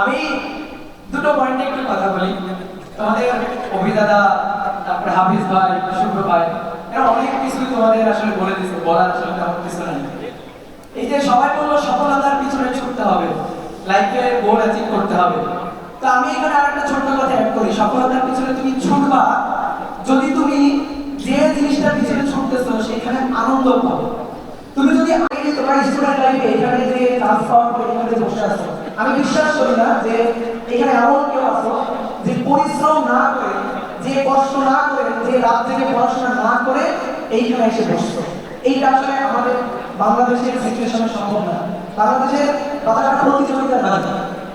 আমি দুটো পয়েন্টে একটু কথা বলি। তোমাদের অভিদাদা তারপরে হাফিজ ভাই, শুভ্র ভাই, এরা অনেক কিছু তোমাদের আসলে বলে দিচ্ছে বলার আসলে তেমন কিছু নাই। এই যে সবাই বলল সফলতার পিছনে ছুটতে হবে লাইফে গোল অ্যাচিভ করতে হবে। তো আমি এখানে আরেকটা ছোট্ট কথা অ্যাড করি, সফলতার পিছনে তুমি ছুটবা, যদি তুমি যে জিনিসটার পিছনে ছুটতেছো, সেখানে আনন্দ আগে তোমার স্টুডেন্ট লাইফে এখানে যে ট্রান্সফার করে এখানে যে বসে আছো, আমি বিশ্বাস করি না যে এখানে এমন কেউ আছো যে পরিশ্রম না করে, যে কষ্ট না করে, যে রাত থেকে পড়াশোনা না করে এইখানে এসে বসছো। এইটা আসলে আমাদের বাংলাদেশের সিচুয়েশনে সম্ভব না। বাংলাদেশের কথাটা প্রতিযোগিতা না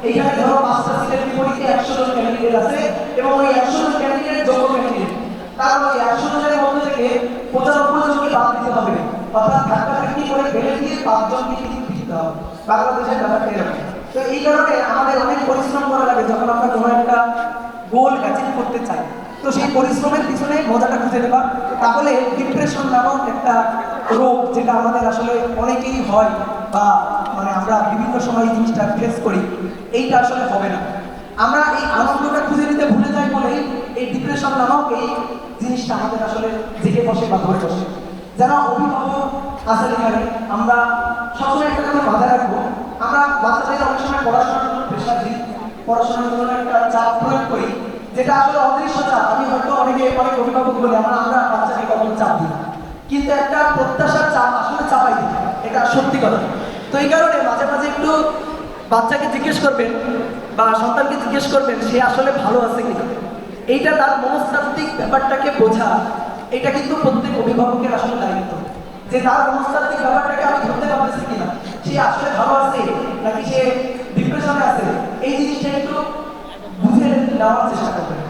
এইখানে ধরো পাঁচটা সিটের বিপরীতে একশো জন ক্যান্ডিডেট আছে এবং ওই একশো জন ক্যান্ডিডেট যোগ্য ক্যান্ডিডেট তার মানে একশো জনের মধ্যে থেকে পঁচানব্বই জনকে বাদ দিতে হবে। অর্থাৎ ধাক্কি করে বেড়ে দিয়ে পাঁচজনকে কিন্তু দিতে হবে বাংলাদেশের ব্যাপারটা এরকম। তো এই কারণে আমাদের অনেক পরিশ্রম করা লাগে যখন আমরা কোনো একটা গোল অ্যাচিভ করতে চাই। তো সেই পরিশ্রমের পিছনে মজাটা খুঁজে নেবা তাহলে ডিপ্রেশন নামক একটা রোগ যেটা আমাদের আসলে অনেকেই হয় বা মানে আমরা বিভিন্ন সময় এই জিনিসটা ফেস করি, এইটা আসলে হবে না। আমরা এই আনন্দটা খুঁজে নিতে ভুলে যাই বলেই এই ডিপ্রেশন নামক এই জিনিসটা আমাদের আসলে জেগে বসে বা ধরে বসে। যারা অভিভাবক আছেন এখানে আমরা সবসময় একটা কথা মাথায় রাখব, আমরা বাচ্চাদের অনেক সময় পড়াশোনার জন্য প্রেশার দিই, পড়াশোনার জন্য একটা চাপ প্রয়োগ করি, যেটা আসলে অদৃশ্য চাপ। আমি হয়তো অনেকে অনেক অভিভাবক বলে, আমরা আমরা বাচ্চাকে কখনো চাপ দিই কিন্তু একটা প্রত্যাশার চাপ আসলে চাপাই দিই, এটা সত্যি কথা। তো এই কারণে মাঝে মাঝে একটু বাচ্চাকে জিজ্ঞেস করবেন বা সন্তানকে জিজ্ঞেস করবেন, সে আসলে ভালো আছে কিনা? এইটা তার মনস্তাত্ত্বিক ব্যাপারটাকে বোঝা এটা কিন্তু প্রত্যেক অভিভাবকের আসলে দায়িত্ব যে তার মনস্তাত্ত্বিক ব্যাপারটাকে আমি ধরতে পারতেছি কিনা। সে আসলে ভালো আছে নাকি সে ডিপ্রেশনে আছে? এই জিনিসটা একটু বুঝে নেওয়ার চেষ্টা করবেন।